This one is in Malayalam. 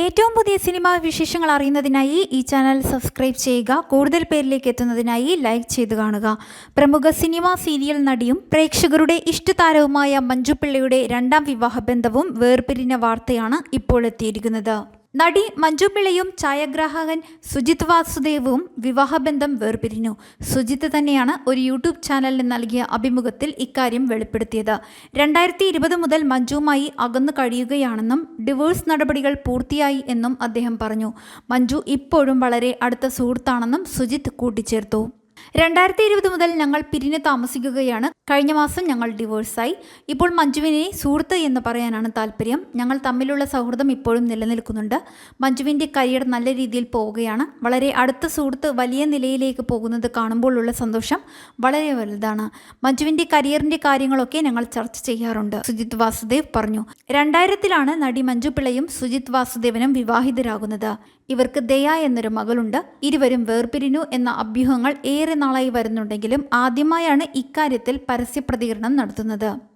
ഏറ്റവും പുതിയ സിനിമാ വിശേഷങ്ങൾ അറിയുന്നതിനായി ഈ ചാനൽ സബ്സ്ക്രൈബ് ചെയ്യുക കൂടുതൽ പേരിലേക്ക് എത്തുന്നതിനായി ലൈക്ക് ചെയ്ത് കാണുക. പ്രമുഖ സിനിമാ സീരിയൽ നടിയും പ്രേക്ഷകരുടെ ഇഷ്ടതാരവുമായ മഞ്ജു പിള്ളയുടെ രണ്ടാം വിവാഹ ബന്ധവും വേർപിരിഞ്ഞ വാർത്തയാണ് ഇപ്പോൾ എത്തിയിരിക്കുന്നത്. നടി മഞ്ജു പിള്ളയും ഛായാഗ്രാഹകൻ സുജിത് വാസുദേവും വിവാഹബന്ധം വേർപിരിഞ്ഞു. സുജിത്ത് തന്നെയാണ് ഒരു യൂട്യൂബ് ചാനലിന് നൽകിയ അഭിമുഖത്തിൽ ഇക്കാര്യം വെളിപ്പെടുത്തിയത്. രണ്ടായിരത്തി ഇരുപത് മുതൽ മഞ്ജുവുമായി അകന്നു കഴിയുകയാണെന്നും ഡിവോഴ്സ് നടപടികൾ പൂർത്തിയായി എന്നും അദ്ദേഹം പറഞ്ഞു. മഞ്ജു ഇപ്പോഴും വളരെ അടുത്ത സുഹൃത്താണെന്നും സുജിത്ത് കൂട്ടിച്ചേർത്തു. രണ്ടായിരത്തി ഇരുപത് മുതൽ ഞങ്ങൾ പിരിഞ്ഞ് താമസിക്കുകയാണ്. കഴിഞ്ഞ മാസം ഞങ്ങൾ ഡിവോഴ്സായി. ഇപ്പോൾ മഞ്ജുവിനെ സുഹൃത്ത് എന്ന് പറയാനാണ് താല്പര്യം. ഞങ്ങൾ തമ്മിലുള്ള സൗഹൃദം ഇപ്പോഴും നിലനിൽക്കുന്നുണ്ട്. മഞ്ജുവിന്റെ കരിയർ നല്ല രീതിയിൽ പോവുകയാണ്. വളരെ അടുത്ത സുഹൃത്ത് വലിയ നിലയിലേക്ക് പോകുന്നത് കാണുമ്പോഴുള്ള സന്തോഷം വളരെ വലുതാണ്. മഞ്ജുവിന്റെ കരിയറിന്റെ കാര്യങ്ങളൊക്കെ ഞങ്ങൾ ചർച്ച ചെയ്യാറുണ്ട്. സുജിത് വാസുദേവ് പറഞ്ഞു രണ്ടായിരത്തിലാണ് നടി മഞ്ജു പിള്ളയും സുജിത് വാസുദേവനും വിവാഹിതരാകുന്നത്. ഇവർക്ക് ദയ എന്നൊരു മകളുണ്ട്. ഇരുവരും വേർപിരിഞ്ഞു എന്ന അഭ്യൂഹങ്ങൾ ഏറെ നാളായി വരുന്നുണ്ടെങ്കിലും ആദ്യമായാണ് ഇക്കാര്യത്തിൽ പരസ്യ പ്രതികരണം നടത്തുന്നത്.